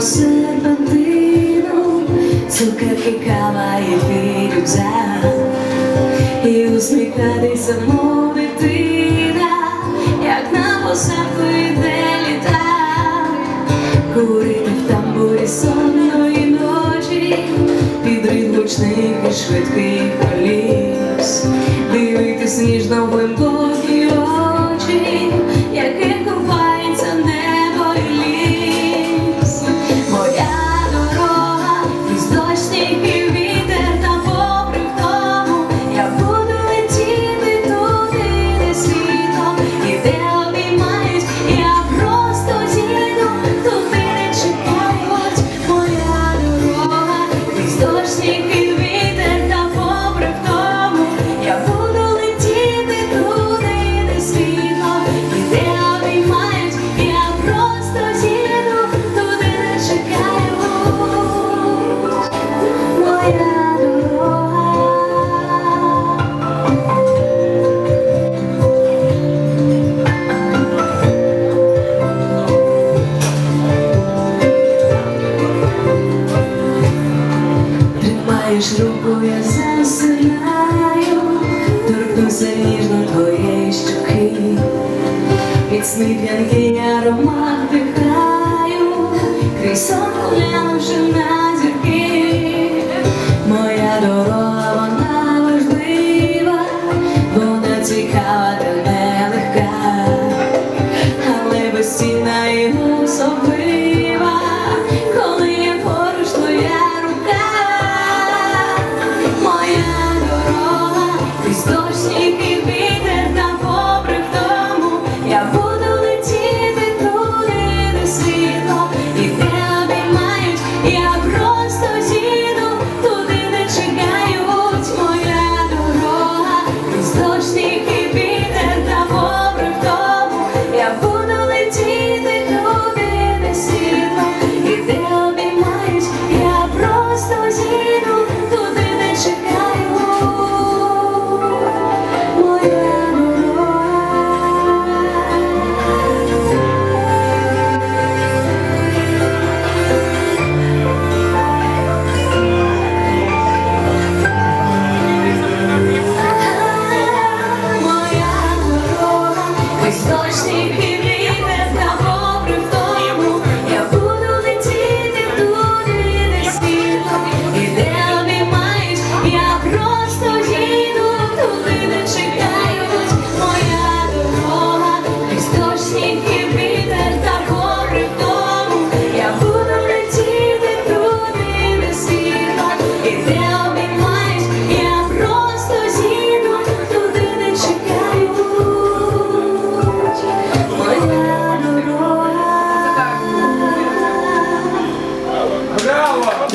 себе диву, цукерки кава і дві людя, і усміхатися, мов як на посадку йде курити в тамбурі сонної ночі, під і швидких полів. Знаєш, руку я засинаю, торкнувся ніжно твоєї щуки, Міцний п'янкий аромат дихаю, крізь сон глянувши на зірки, моя дорога вона важлива, вона цікава та нелегка, але безцінна і особи.